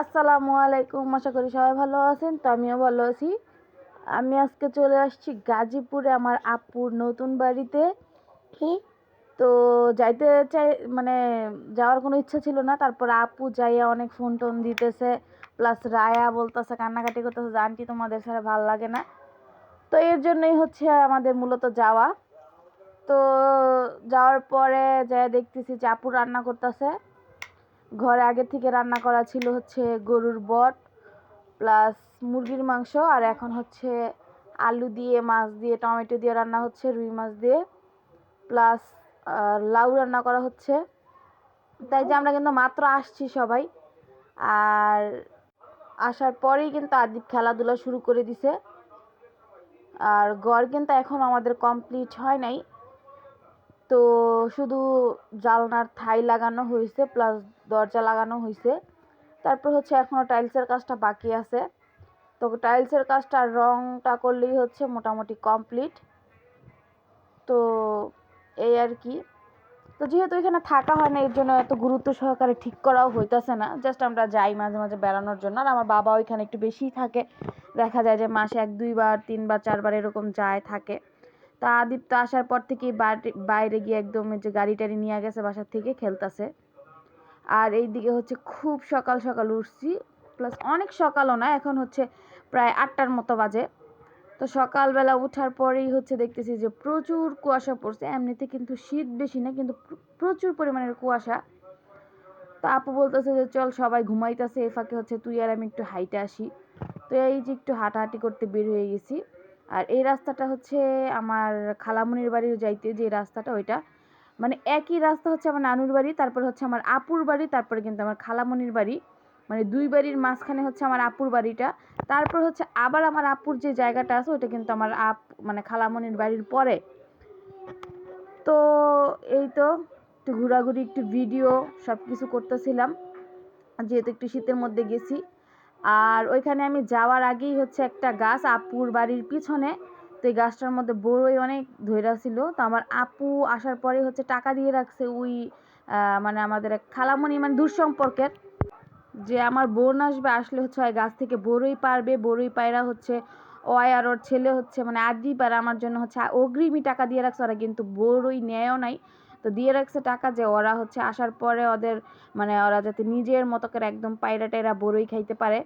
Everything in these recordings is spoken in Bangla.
আসসালামু আলাইকুম আশা করি সবাই ভালো আছেন তো আমিও ভালো আছি। আমি আজকে চলে আসছি গাজীপুরে আমার আপুর নতুন বাড়িতে। তো যাইতে চাই মানে যাওয়ার কোনো ইচ্ছা ছিল না তারপর আপু যাইয়া অনেক ফোন টোন দিতেছে প্লাস রায়া বলতেছে কান্নাকাটি করতেছে জানটি তোমাদের ছাড়া ভালো লাগে না। তো এর জন্যই হচ্ছে আমাদের মূলত যাওয়া। তো যাওয়ার পরে যাই দেখতেছি যে আপু রান্না করতেছে। ঘরে আগে থেকে রান্না করা ছিল হচ্ছে গরুর বট প্লাস মুরগির মাংস, আর এখন হচ্ছে আলু দিয়ে, মাছ দিয়ে, টমেটো দিয়ে রান্না হচ্ছে, রুই মাছ দিয়ে প্লাস লাউ রান্না করা হচ্ছে। তাই যে আমরা কিন্তু মাত্র আসছি সবাই। আর আসার পরেই কিন্তু আদিব খেলাধুলা শুরু করে দিছে। আর ঘর কিন্তু এখন আমাদের কমপ্লিট হয় নাই। তো শুধু জালনার থাই লাগানো হয়েছে প্লাস দরজা লাগানো হয়েছে তারপর হচ্ছে এখনও টাইলসের কাজটা বাকি আছে। তো টাইলসের কাজটা রংটা করলেই হচ্ছে মোটামুটি কমপ্লিট তো এই আর কি। তো যেহেতু এখানে থাকা হয় না, এর জন্য এত গুরুত্ব সহকারে ঠিক করাও হইতেছে না। জাস্ট আমরা যাই মাঝে মাঝে বেড়ানোর জন্য। আর আমার বাবা ওইখানে একটু বেশিই থাকে। দেখা যায় যে মাসে এক, দুইবার, তিনবার, চারবার এরকম যায়, থাকে। তা আদিপ তো আসার পর থেকেই বাইরে গিয়ে একদম যে গাড়ি টাড়ি নিয়ে গেছে বাসার থেকে, খেলতেছে। আর এই দিকে হচ্ছে খুব সকাল সকাল উঠছি প্লাস অনেক সকালও না, এখন হচ্ছে প্রায় আটটার মতো বাজে। তো সকালবেলা উঠার পরেই হচ্ছে দেখতেছি যে প্রচুর কুয়াশা পড়ছে, এমনিতে কিন্তু শীত বেশি না, কিন্তু প্রচুর পরিমাণের কুয়াশা। তো আপু বলতেছে যে, চল সবাই ঘুমাইতেছে এ ফাঁকে হচ্ছে তুই আর আমি একটু হাইটে আসি। তো এই যে একটু হাঁটাহাঁটি করতে বের হয়ে গেছি। আর এই রাস্তাটা হচ্ছে আমার খালামুনির বাড়ির যাইতে যে রাস্তাটা ওইটা। মানে একই রাস্তা হচ্ছে আমার নানুর বাড়ি, তারপর হচ্ছে আমার আপুর বাড়ি, তারপরে কিন্তু আমার খালামনির বাড়ি। মানে দুই বাড়ির মাঝখানে হচ্ছে আমার আপুর বাড়িটা। তারপর হচ্ছে আবার আমার আপুর যে জায়গাটা আছে, ওইটা কিন্তু আমার আপ মানে খালামনির বাড়ির পরে। তো এই তো একটু ঘোরাঘুরি, একটু ভিডিও সব কিছু করতেছিলাম। যেহেতু একটু শীতের মধ্যে গেছি। আর ওইখানে আমি যাওয়ার আগেই হচ্ছে একটা গাছ আপুর বাড়ির পিছনে। তো এই গাছটার মধ্যে বড়ই অনেক ধৈরা ছিল। তো আমার আপু আসার পরে হচ্ছে টাকা দিয়ে রাখছে ওই মানে আমাদের এক খালামণি মানে দূর সম্পর্কের যে আমার বোন আসবে, আসলে হচ্ছে ওই গাছ থেকে বড়ই পারবে, বড়ই পায়রা হচ্ছে ওয় আর ওর ছেলে হচ্ছে মানে আদি পারে আমার জন্য হচ্ছে অগ্রিমই টাকা দিয়ে রাখছে, ওরা কিন্তু বড়ই নেয়ও নাই। তো দিয়ে রাখছে টাকা যে ওরা হচ্ছে আসার পরে ওদের মানে ওরা যাতে নিজের মতো করে একদম পায়রা টায়রা বড়ই খাইতে পারে।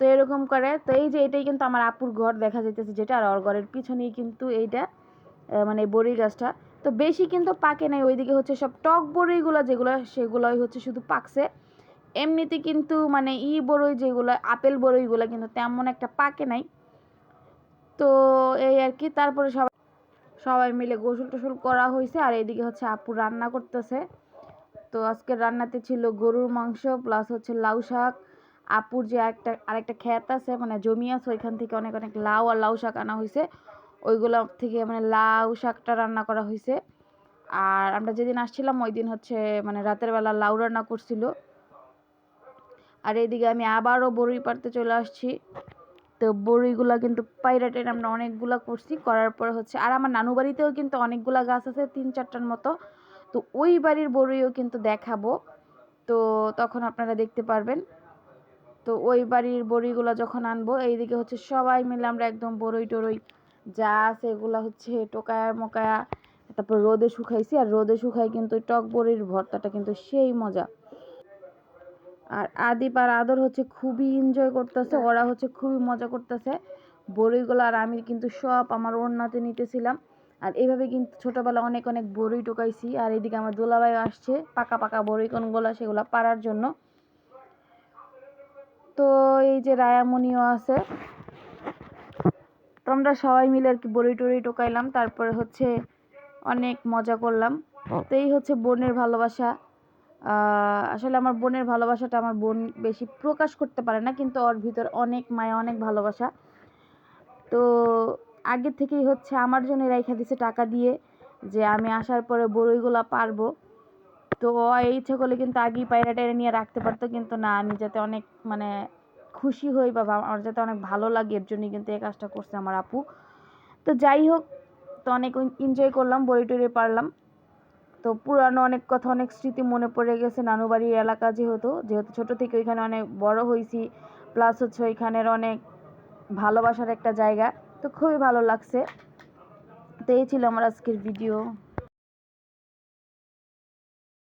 তো এরকম করে, তো এই যে এটাই কিন্তু আমার আপুর ঘর দেখা যাইতেছে যেটা, আর ওর ঘরের পিছনেই কিন্তু এইটা মানে বড়ি গাছটা। তো বেশি কিন্তু পাকে নাই, ওইদিকে হচ্ছে সব টক বড়ইগুলো যেগুলো, সেগুলোই হচ্ছে শুধু পাকছে। এমনিতে কিন্তু মানে ই বড়ই যেগুলো, আপেল বড়ইগুলো কিন্তু তেমন একটা পাকে নাই। তো এই আর কি, তারপরে সবাই সবাই মিলে গোসল টোসল করা হয়েছে আর এইদিকে হচ্ছে আপু রান্না করতেছে। তো আজকে রান্নাতে ছিল গরুর মাংস প্লাস হচ্ছে লাউ শাক। আপুর যে একটা আরেকটা ক্ষেত আছে মানে জমি আছে, ওইখান থেকে অনেক অনেক লাউ আর লাউ শাক আনা হয়েছে। ওইগুলো থেকে মানে লাউ শাকটা রান্না করা হয়েছে। আর আমরা যেদিন আসছিলাম, ওই দিন হচ্ছে মানে রাতের বেলা লাউ রান্না করছিল। আর এইদিকে আমি আবারও বড়ি পাড়তে চলে আসছি। তো বড়িগুলা কিন্তু পাইরাটের আমরা অনেকগুলা করছি, করার পরে হচ্ছে, আর আমার নানু বাড়িতেও কিন্তু অনেকগুলা গাছ আছে, তিন চারটার মতো। তো ওই বাড়ির বড়িও কিন্তু দেখাবো। তো তখন আপনারা দেখতে পারবেন। তো ওই বাড়ির বড়িগুলো যখন আনব, এইদিকে হচ্ছে সবাই মিলে আমরা একদম বড়ই টড়ই যা আছে এগুলো হচ্ছে টোকায়া মোকায়া, তারপর রোদে শুকাইছি, আর রোদে শুকাই কিন্তু টক বড়ির ভর্তাটা কিন্তু সেই মজা। আর আদিপ আর আদর হচ্ছে খুবই এনজয় করতেছে ওরা হচ্ছে খুবই মজা করতেছে। বড়িগুলো আর আমি কিন্তু সব আমার ওড়নাতে নিতেছিলাম। আর এইভাবে কিন্তু ছোটোবেলা অনেক অনেক বড়ি টোকাইছি আর এদিকে আমার দোলাবাই আসছে পাকা পাকা বড়ি কোনগুলো সেগুলো পাড়ার জন্য। তো এই যে রায়ামণিও আছে। তো আমরা সবাই মিলে আর কি বড়ি টড়ি টোকাইলাম তারপরে হচ্ছে অনেক মজা করলাম। তো এই হচ্ছে বোনের ভালোবাসা। আসলে আমার বোনের ভালোবাসাটা আমার বোন বেশি প্রকাশ করতে পারে না, কিন্তু ওর ভিতর অনেক মায়া, অনেক ভালোবাসা। তো আগে থেকেই হচ্ছে আমার জন্য রাইখা দিছে টাকা দিয়ে যে আমি আসার পরে বড়ইগুলো পারব। তো এই ইচ্ছে করলে কিন্তু আগেই পায়রা টায়রা নিয়ে রাখতে পারতো, কিন্তু না, আমি যাতে অনেক মানে খুশি হই বা আমার যাতে অনেক ভালো লাগে, এর জন্যই কিন্তু এই কাজটা করছে আমার আপু। তো যাই হোক, তো অনেক এনজয় করলাম বড়ি টড়ি পারলাম। তো পুরানো অনেক কথা, অনেক স্মৃতি মনে পড়ে গেছে নানু বাড়ির এলাকা যেহেতু যেহেতু ছোট থেকে ওইখানে অনেক বড় হয়েছি প্লাস হচ্ছে ওইখানের অনেক ভালোবাসার একটা জায়গা, তো খুবই ভালো লাগছে। তো এই ছিল আমার আজকের ভিডিও